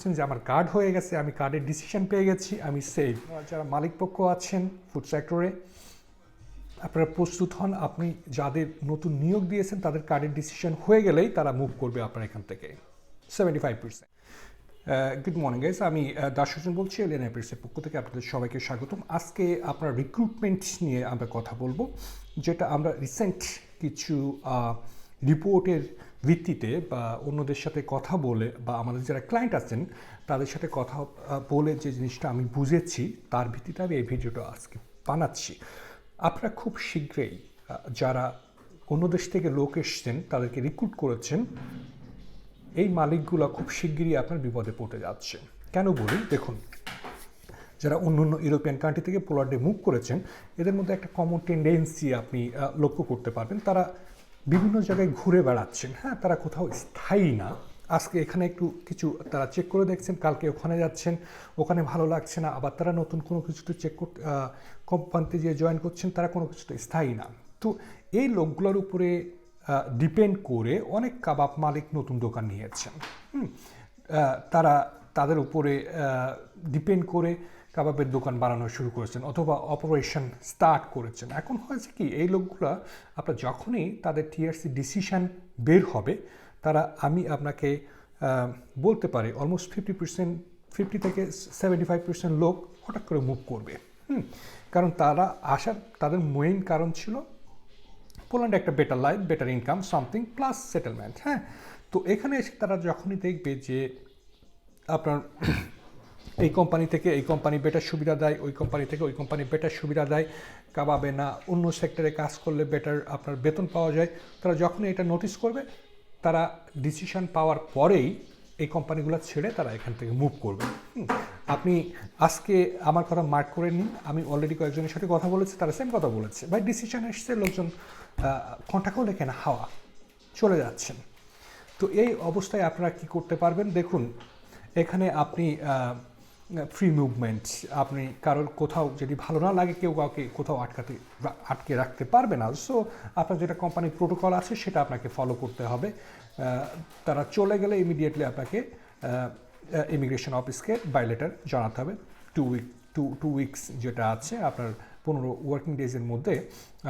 ভাবছেন যে আমার কার্ড হয়ে গেছে, আমি কার্ডের ডিসিশন পেয়ে গেছি, আমি সেভ যারা মালিক পক্ষ আছেন ফুড সেক্টরে আপনারা প্রস্তুত হন, আপনি যাদের নতুন নিয়োগ দিয়েছেন, তাদের কার্ডের ডিসিশন হয়ে গেলেই তারা মুভ করবে আপনার এখান থেকে। Seventy five percent good morning guys আমি দাস বলছি এলিয়ান অ্যাপিসের পক্ষ থেকে আপনাদের সবাইকে স্বাগতম। আজকে আপনার রিক্রুটমেন্ট নিয়ে আমরা কথা বলব, যেটা আমরা রিসেন্ট কিছু রিপোর্টের ভিত্তিতে বা অন্যদের সাথে কথা বলে বা আমাদের যারা ক্লায়েন্ট আছেন, তাদের সাথে কথা বলে যে জিনিসটা আমি বুঝেছি, তার ভিত্তিতে আমি এই ভিডিওটা আজকে বানাচ্ছি। আপনারা খুব শীঘ্রই যারা অন্য দেশ থেকে লোক এসছেন, তাদেরকে রিক্রুট করেছেন, এই মালিকগুলো খুব শিগগিরই আপনার বিপদে পড়তে যাচ্ছে। কেন বলি? দেখুন, যারা অন্য অন্য ইউরোপিয়ান কান্ট্রি থেকে পোলার্ডে মুভ করেছেন, এদের মধ্যে একটা কমন টেন্ডেন্সি আপনি লক্ষ্য করতে পারবেন। তারা বিভিন্ন জায়গায় ঘুরে বেড়াচ্ছেন। হ্যাঁ তারা কোথাও স্থায়ী না। আজকে এখানে একটু কিছু তারা চেক করে দেখছেন, কালকে ওখানে যাচ্ছেন, ওখানে ভালো লাগছে না, আবার তারা নতুন কোনো কিছুতে চেক করতে কোম্পানিতে যে জয়েন করছেন, তারা কোনো কিছুতে স্থায়ী না। তো এই লোকগুলোর উপরে ডিপেন্ড করে অনেক কাবাব মালিক নতুন দোকান নিয়েছেন। তারা তাদের উপরে ডিপেন্ড করে কাবাবের দোকান বানানো শুরু করেছেন অথবা অপারেশন স্টার্ট করেছেন। এখন হয়েছে কি, এই লোকগুলা আপনার যখনই তাদের টিআরসি ডিসিশন বের হবে, তারা আমি আপনাকে বলতে পারি অলমোস্ট ফিফটি পার্সেন্ট ফিফটি থেকে সেভেন্টি ফাইভ পার্সেন্ট লোক হঠাৎ করে মুভ করবে। হুম, কারণ তারা আসার, তাদের মেইন কারণ ছিল পোল্যান্ড একটা better life better income something plus settlement হ্যাঁ? তো এখানে এসে তারা যখনই দেখবে যে আপনার এই কোম্পানি থেকে, এই কোম্পানি বেটার সুবিধা দেয়, ওই কোম্পানি থেকে ওই কোম্পানি বেটার সুবিধা দেয়, কাবাবে না, অন্য সেক্টরে কাজ করলে বেটার আপনার বেতন পাওয়া যায়। তারা যখনই এটা নোটিস করবে, তারা ডিসিশন পাওয়ার পরেই এই কোম্পানিগুলো ছেড়ে তারা এখান থেকে মুভ করবে। আপনি আজকে আমার কথা মার্ক করে নিন, আমি অলরেডি কয়েকজনের সাথে কথা বলেছি, তারা সেম কথা বলেছে। ভাই ডিসিশন এসছে, লোকজন কন্ট্যাক্টও না হাওয়া, চলে যাচ্ছেন। তো এই অবস্থায় আপনারা কি করতে পারবেন? দেখুন এখানে আপনি ফ্রি মুভমেন্ট আপনি কারোর কোথাও যদি ভালো না লাগে কেউ কাউকে কোথাও আটকাতে, আটকে রাখতে পারবে না। সো আপনার যেটা কোম্পানির প্রোটোকল আছে সেটা আপনাকে ফলো করতে হবে। তারা চলে গেলে ইমিডিয়েটলি আপনাকে ইমিগ্রেশন অফিসকে বাই লেটার জানাতে হবে। Two week two two weeks যেটা আছে আপনার পনেরো ওয়ার্কিং ডেজের মধ্যে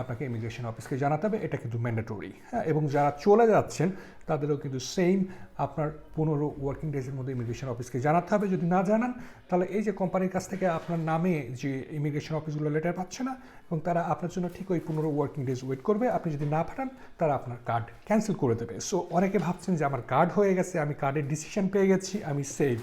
আপনাকে ইমিগ্রেশন অফিসকে জানাতে হবে। এটা কিন্তু ম্যান্ডেটরি হ্যাঁ? এবং যারা চলে যাচ্ছেন, তাদেরও কিন্তু সেম আপনার পনেরো ওয়ার্কিং ডেজের মধ্যে ইমিগ্রেশন অফিসকে জানাতে হবে। যদি না জানান, তাহলে এই যে কোম্পানির কাছ থেকে আপনার নামে যে ইমিগ্রেশন অফিসগুলো লেটার পাচ্ছে না, এবং তারা আপনার জন্য ঠিক ওই পনেরো ওয়ার্কিং ডেজ ওয়েট করবে। আপনি যদি না পাঠান, তারা আপনার কার্ড ক্যান্সেল করে দেবে। সো অনেকে ভাবছেন যে আমার কার্ড হয়ে গেছে, আমি কার্ডের ডিসিশন পেয়ে গেছি, আমি সেভ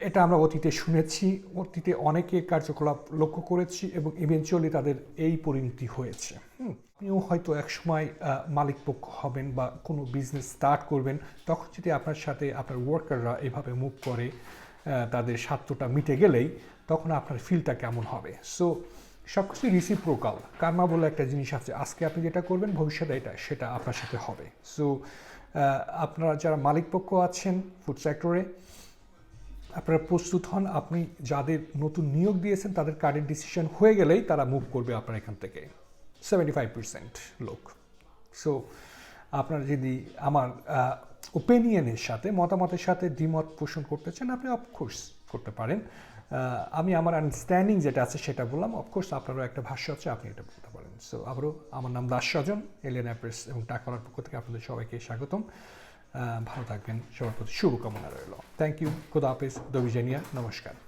এটা আমরা অতীতে শুনেছি অতীতে অনেকে কার্যকলাপ লক্ষ্য করেছি এবং ইভেনচুয়ালি তাদের এই পরিণতি হয়েছে। আপনিও হয়তো একসময় আহ, মালিক পক্ষ হবেন বা কোনো বিজনেস স্টার্ট করবেন তখন যদি আপনার সাথে আপনার ওয়ার্কাররা এভাবে মুভ করে তাদের স্বার্থটা মিটে গেলেই তখন আপনার ফিলটা কেমন হবে? সো সব কিছু রিসিপ্রোকাল কার্মা বলে একটা জিনিস আছে আজকে আপনি যেটা করবেন ভবিষ্যতে এটা সেটা আপনার সাথে হবে। সো আপনারা যারা মালিক পক্ষ আছেন ফুড সেক্টরে আপনারা প্রস্তুত হন, আপনি যাদের নতুন নিয়োগ দিয়েছেন, তাদের কার্ডের ডিসিশন হয়ে গেলেই তারা মুভ করবে আপনার এখান থেকে। সেভেন্টি ফাইভ পার্সেন্ট লোক। সো আপনার যদি আমার ওপিনিয়নের সাথে, মতামতের সাথে দ্বিমত পোষণ করতে চান, আপনি অফকোর্স করতে পারেন। আমি আমার আন্ডারস্ট্যান্ডিং যেটা আছে সেটা বললাম। অফকোর্স আপনারও একটা ভাষ্য আছে, আপনি এটা বলতে পারেন। সো আবারও আমার নাম দাস স্বজন এলিয়ান অ্যাপ্রেস এবং টাকার পক্ষ থেকে আপনাদের সবাইকে স্বাগতম। ভালো থাকবেন। সবার প্রতি শুভকামনা রইল। Thank you. Kodapis, Hafiz. Namaskar.